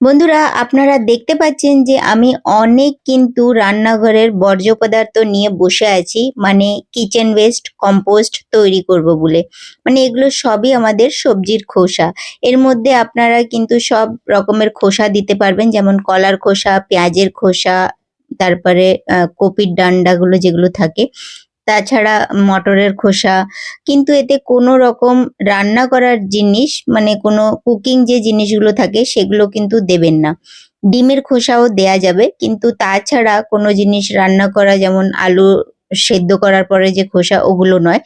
বন্ধুরা, আপনারা দেখতে পাচ্ছেন যে আমি অনেক কিন্তু রান্নাঘরের বর্জ্য পদার্থ নিয়ে বসে আছি মানে কিচেন ওয়েস্ট কম্পোস্ট তৈরি করব বলে। মানে এগুলো সবই আমাদের সবজির খোসা। এর মধ্যে আপনারা কিন্তু সব রকমের খোসা দিতে পারবেন, যেমন কলার খোসা, পেঁয়াজের খোসা, তারপরে কপির ডান্ডাগুলো যেগুলো থাকে। তাছাড়া মটরের খোসা। কিন্তু এতে কোনো রকম রান্না করার জিনিস মানে কোনো কুকিং যে জিনিসগুলো থাকে, সেগুলো কিন্তু দেবেন না। ডিমের খোসাও দেয়া যাবে, কিন্তু তাছাড়া কোনো জিনিস রান্না করা, যেমন আলু সেদ্ধ করার পরে যে খোসা, ওগুলো নয়।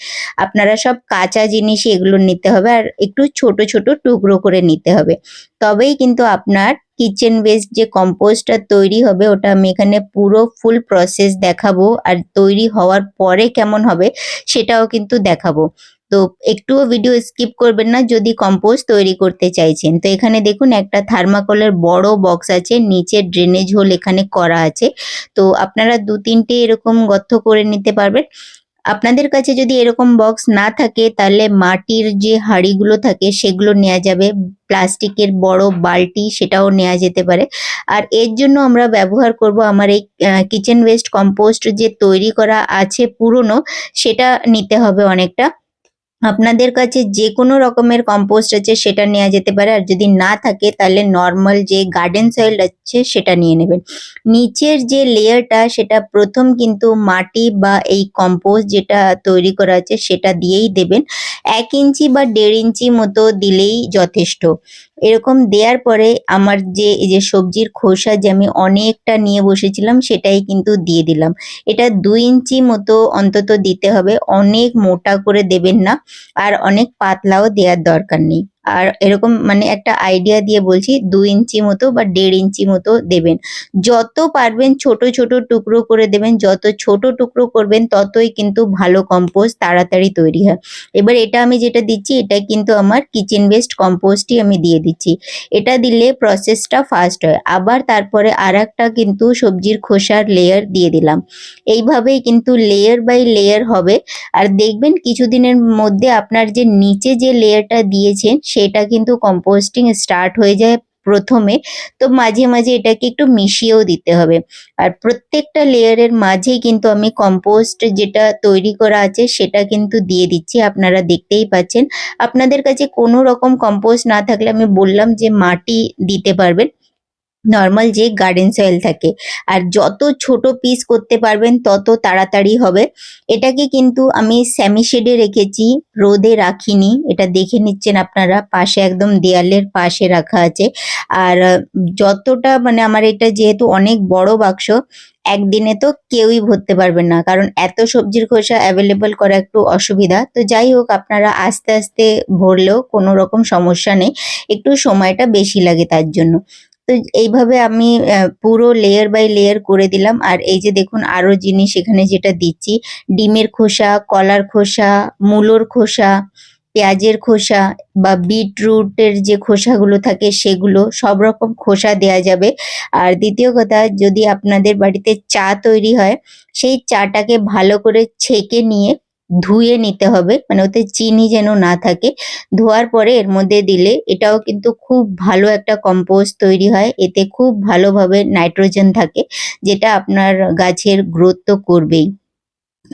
আপনারা সব কাঁচা জিনিসই এগুলো নিতে হবে আর একটু ছোট ছোট টুকরো করে নিতে হবে। তবেই কিন্তু আপনার কিচেন বেস্ট যে কম্পোস্টটা তৈরি হবে, ওটা আমি এখানে পুরো ফুল প্রসেস দেখাবো। আর তৈরি হওয়ার পরে কেমন হবে, সেটাও কিন্তু দেখাবো। তো একটুও ভিডিও স্কিপ করবেন না যদি কম্পোস্ট তৈরি করতে চাইছেন। তো এখানে দেখুন একটা থার্মাকলের বড় বক্স আছে, নিচে ড্রেনেজ হোল এখানে করা আছে। তো আপনারা দু তিনটে এরকম গর্ত করে নিতে পারবেন। আপনাদের কাছে যদি এরকম বক্স না থাকে, তাহলে মাটির যে হাঁড়িগুলো থাকে, সেগুলো নেওয়া যাবে। প্লাস্টিকের বড় বালতি সেটাও নেওয়া যেতে পারে। আর এর জন্য আমরা ব্যবহার করব আমার এই কিচেন ওয়েস্ট কম্পোস্ট যে তৈরি করা আছে পুরনো, সেটা নিতে হবে অনেকটা। আপনাদের কাছে যে কোনো রকমের কম্পোস্ট আছে, সেটা নেওয়া যেতে পারে। আর যদি না থাকে, তাহলে নর্মাল যে গার্ডেন সয়েল আছে, সেটা নিয়ে নেবেন। নিচের যে লেয়ারটা সেটা প্রথম কিন্তু মাটি বা এই কম্পোস্ট যেটা তৈরি করা আছে, সেটা দিয়েই দেবেন। এক ইঞ্চি বা দেড় ইঞ্চি মতো দিলেই যথেষ্ট। এরকম দেওয়ার পরে আমার যে, এই যে সবজির খোসা যে আমি অনেকটা নিয়ে বসেছিলাম, সেটাই কিন্তু দিয়ে দিলাম। এটা দুই ইঞ্চি মতো অন্তত দিতে হবে, অনেক মোটা করে দেবেন না, আর অনেক পাতলাও দেওয়ার দরকার নেই। আর এরকম মানে একটা আইডিয়া দিয়ে বলছি, দু ইঞ্চি মতো বা দেড় ইঞ্চি মতো দেবেন। যত পারবেন ছোট ছোট টুকরো করে দেবেন, যত ছোট টুকরো করবেন, ততই কিন্তু ভালো কম্পোস্ট তাড়াতাড়ি তৈরি হয়। এবার এটা আমি যেটা দিচ্ছি, এটা কিন্তু আমার কিচেন ওয়েস্ট কম্পোস্টই আমি দিয়ে দিচ্ছি। এটা দিলে প্রসেসটা ফাস্ট হয়। আবার তারপরে আর একটা কিন্তু সবজির খোসার লেয়ার দিয়ে দিলাম। এইভাবেই কিন্তু লেয়ার বাই লেয়ার হবে। আর দেখবেন কিছুদিনের মধ্যে আপনার যে নিচে যে লেয়ারটা দিয়েছেন সেটা কিন্তু কম্পোস্টিং স্টার্ট হয়ে যায় প্রথমে। তো মাঝে মাঝে এটাকে একটু মিশিয়েও দিতে হবে। আর প্রত্যেকটা লেয়ারের মাঝে কিন্তু আমি কম্পোস্ট যেটা তৈরি করা আছে সেটা কিন্তু দিয়ে দিচ্ছি, আপনারা দেখতেই পাচ্ছেন। আপনাদের কাছে কোনো রকম কম্পোস্ট না থাকলে আমি বললাম যে মাটি দিতে পারবেন। নর্মাল যে গার্ডেন সয়েল থাকে। আর যত ছোট পিস করতে পারবেন, তত তাড়াতাড়ি হবে। এটাকে কিন্তু আমি স্যামি শেডে রেখেছি, রোদে রাখিনি। এটা দেখে নিচ্ছেন আপনারা, পাশে একদম দেয়ালের পাশে রাখা আছে। আর যতটা মানে আমার এটা যেহেতু অনেক বড় বাক্স, একদিনে তো কেউই ভরতে পারবেন না। কারণ এত সবজির খোসা অ্যাভেলেবল করা একটু অসুবিধা। তো যাই হোক, আপনারা আস্তে আস্তে ভরলেও কোনো রকম সমস্যা নেই। একটু সময়টা বেশি লাগে তার জন্য। তো এইভাবে আমি পুরো লেয়ার বাই লেয়ার করে দিলাম। আর এই যে দেখুন, আরও জিনিস এখানে যেটা দিচ্ছি, ডিমের খোসা, কলার খোসা, মূলোর খোসা, পেঁয়াজের খোসা বা বিটরুটের যে খোসাগুলো থাকে সেগুলো, সব রকম খোসা দেয়া যাবে। আর দ্বিতীয় কথা, যদি আপনাদের বাড়িতে চা তৈরি হয়, সেই চাটাকে ভালো করে ছেঁকে নিয়ে ধুয়ে নিতে হবে। মানে ওতে চিনি যেন না থাকে। ধোয়ার পরে এর মধ্যে দিলে এটাও কিন্তু খুব ভালো একটা কম্পোস্ট তৈরি হয়। এতে খুব ভালোভাবে নাইট্রোজেন থাকে, যেটা আপনার গাছের গ্রোথ তো করবেই।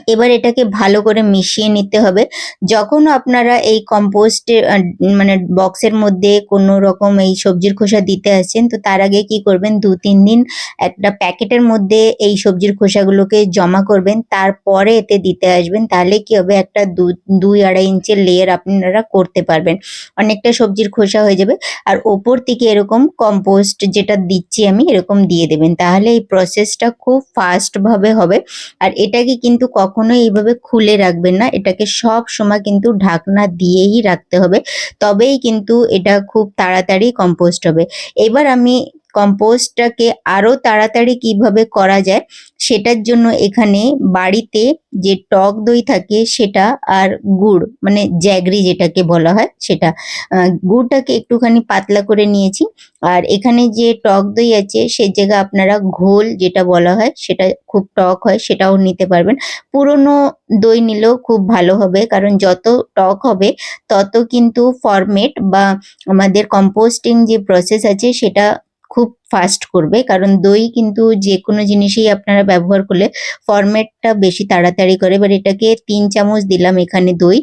এবার এটাকে ভালো করে মিশিয়ে নিতে হবে। যখন আপনারা এই কম্পোস্টে মানে বক্সের মধ্যে কোনো রকম এই সবজির খোসা দিতে আসছেন, তো তার আগে কি করবেন? দু তিন দিন একটা প্যাকেটের মধ্যে এই সবজির খোসাগুলোকে জমা করবেন। তারপরে এতে দিতে আসবেন। তাহলে কি হবে? একটা দু- দুই আড়াই ইঞ্চের লেয়ার আপনারা করতে পারবেন। অনেকটা সবজির খোসা হয়ে যাবে। আর ওপর থেকে এরকম কম্পোস্ট যেটা দিচ্ছি আমি, এরকম দিয়ে দেবেন। তাহলে এই প্রসেসটা খুব ফাস্ট ভাবে হবে। আর এটাকে কিন্তু কখনো এইভাবে খুলে রাখবেন না। এটাকে সব সময় কিন্তু ঢাকনা দিয়েই রাখতে হবে। তবেই কিন্তু এটা খুব তাড়াতাড়ি কম্পোস্ট হবে। এবার আমি কম্পোস্টটাকে আরও তাড়াতাড়ি কীভাবে করা যায় সেটার জন্য এখানে বাড়িতে যে টক দই থাকে সেটা আর গুড় মানে জ্যাগরি যেটাকে বলা হয় সেটা গুড়টাকে একটুখানি পাতলা করে নিয়েছি। আর এখানে যে টক দই আছে সে জায়গায় আপনারা ঘোল যেটা বলা হয় সেটা খুব টক হয় সেটাও নিতে পারবেন। পুরনো দই নিলেও খুব ভালো হবে কারণ যত টক হবে তত কিন্তু ফরমেট বা আমাদের কম্পোস্টিং যে প্রসেস আছে সেটা খুব ফাস্ট করবে। কারণ দই কিন্তু যে কোনো জিনিসেই আপনারা ব্যবহার করলে ফরম্যাটটা বেশি তাড়াতাড়ি করে। এবার এটাকে তিন চামচ দিলাম এখানে দই।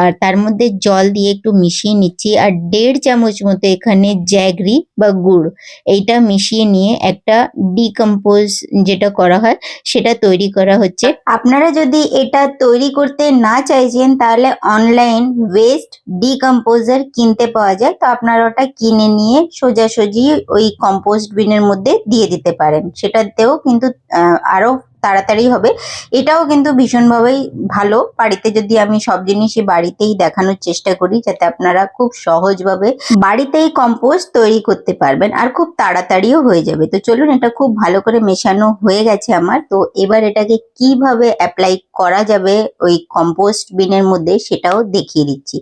আর তার মধ্যে জল দিয়ে একটু মিশিয়ে নিচ্ছি। আর দেড় চামচ মতো এখানে জ্যাগরি বা গুড়। এইটা মিশিয়ে নিয়ে একটা ডিকম্পোজ যেটা করা হয়, সেটা তৈরি করা হচ্ছে। আপনারা যদি এটা তৈরি করতে না চাইছেন, তাহলে অনলাইন ওয়েস্ট ডিকম্পোজার কিনতে পাওয়া যায়। তো আপনারা ওটা কিনে নিয়ে সোজাসুজি ওই কম্পোস্ট বিনের মধ্যে দিয়ে দিতে পারেন। সেটাতেও কিন্তু আহ, আরও তাড়াতাড়ি হবে। এটাও কিন্তু ভীষণভাবেই ভালো। বাড়িতে যদি আমি সব জিনিসই বাড়িতেই দেখানোর চেষ্টা করি যাতে আপনারা খুব সহজভাবে বাড়িতেই কম্পোস্ট তৈরি করতে পারবেন আর খুব তাড়াতাড়িও হয়ে যাবে। তো চলুন এটা খুব ভালো করে মেশানো হয়ে গেছে আমার। তো এবার এটাকে কীভাবে অ্যাপ্লাই করা যাবে ওই কম্পোস্ট বিনের মধ্যে সেটাও দেখিয়ে দিচ্ছি।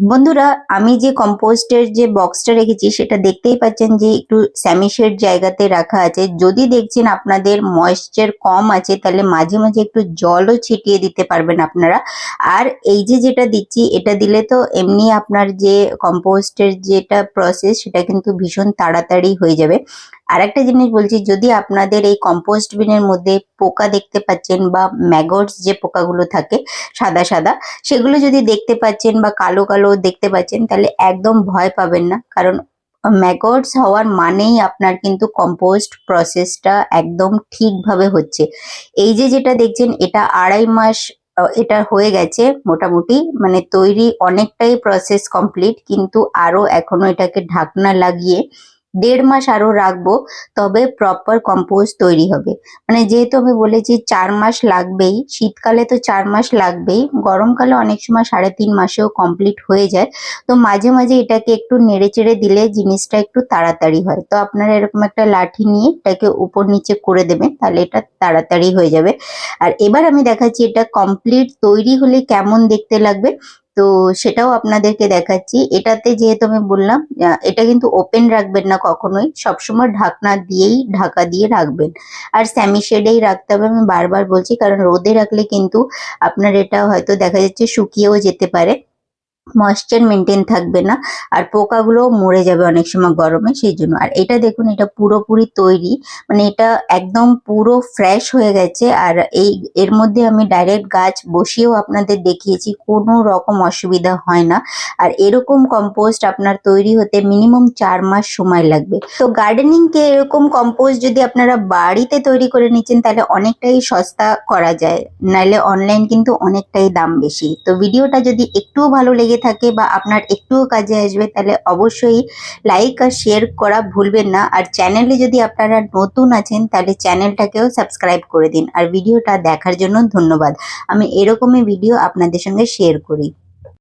বন্ধুরা, আমি যে কম্পোস্টের যে বক্সটা রেখেছি, সেটা দেখতেই পাচ্ছেন যে একটু স্যামিশেড জায়গাতে রাখা আছে। যদি দেখছেন আপনাদের ময়েশ্চার কম আছে, তাহলে মাঝে মাঝে একটু জলও ছিটিয়ে দিতে পারবেন আপনারা। আর এই যে যেটা দিচ্ছি, এটা দিলে তো এমনি আপনার যে কম্পোস্টের যেটা প্রসেস সেটা কিন্তু ভীষণ তাড়াতাড়ি হয়ে যাবে। আর একটা জিনিস বলছি, যদি আপনাদের এই কম্পোস্ট বিনের মধ্যে পোকা দেখতে পাচ্ছেন বা ম্যাগটস যে পোকাগুলো থাকে, সাদা সাদা, সেগুলো যদি দেখতে পাচ্ছেন বা কালো কালো দেখতে পাচ্ছেন, তাহলে একদম ভয় পাবেন না। কারণ ম্যাগটস হওয়ার মানেই আপনার কিন্তু কম্পোস্ট প্রসেসটা একদম ঠিকভাবে হচ্ছে। এই যে যেটা দেখছেন, এটা আড়াই মাস এটা হয়ে গেছে মোটামুটি মানে তৈরি অনেকটাই প্রসেস কমপ্লিট কিন্তু আরও এখনও এটাকে ঢাকনা লাগিয়ে দেড় মাস আরও রাখব, তবে প্রপার কম্পোস্ট তৈরি হবে। মানে যেহেতু আমি বলেছি চার মাস লাগবেই, শীতকালে তো চার মাস লাগবেই, গরমকালে অনেক সময় সাড়ে তিন মাসেও কমপ্লিট হয়ে যায়। তো মাঝে মাঝে এটাকে একটু নেড়ে চেড়ে দিলে জিনিসটা একটু তাড়াতাড়ি হয়। তো আপনারা এরকম একটা লাঠি নিয়ে এটাকে উপর নিচে করে দেবেন, তাহলে এটা তাড়াতাড়ি হয়ে যাবে। আর এবার আমি দেখাচ্ছি এটা কমপ্লিট তৈরি হলে কেমন দেখতে লাগবে। তো সেটাও আপনাদেরকে দেখাচ্ছি। এটাতে যেহেতু আমি বললাম এটা কিন্তু ওপেন রাখবেন না কখনোই। সবসময় ঢাকনা দিয়েই, ঢাকা দিয়ে রাখবেন। আর স্যামি শেডেই রাখতে হবে আমি বারবার বলছি, কারণ রোদে রাখলে কিন্তু আপনার এটা হয়তো দেখা যাচ্ছে শুকিয়েও যেতে পারে। ময়েশ্চার মেনটেন থাকবে না। আর পোকাগুলোও মরে যাবে অনেক সময় গরমে, সেই জন্য। আর এটা দেখুন, এটা পুরোপুরি তৈরি। মানে এটা একদম পুরো ফ্রেশ হয়ে গেছে। আর এই, এর মধ্যে আমি ডাইরেক্ট গাছ বসিয়েও আপনাদের দেখিয়েছি, কোনো রকম অসুবিধা হয় না। আর এরকম কম্পোস্ট আপনার তৈরি হতে মিনিমাম চার মাস সময় লাগবে। তো গার্ডেনিং কে এরকম কম্পোস্ট যদি আপনারা বাড়িতে তৈরি করে নিচ্ছেন, তাহলে অনেকটাই সস্তা করা যায়। নাহলে অনলাইন কিন্তু অনেকটাই দাম বেশি। তো ভিডিওটা যদি একটুও ভালো লেগে থাকে বা আপনার একটুও কাজে আসবে, তাহলে অবশ্যই লাইক আর শেয়ার করা ভুলবেন না। আর চ্যানেলে যদি আপনারা নতুন আছেন, তাহলে চ্যানেলটাকেও সাবস্ক্রাইব করে দিন। আর ভিডিওটা দেখার জন্য ধন্যবাদ। আমি এরকমই ভিডিও আপনাদের সঙ্গে শেয়ার করি।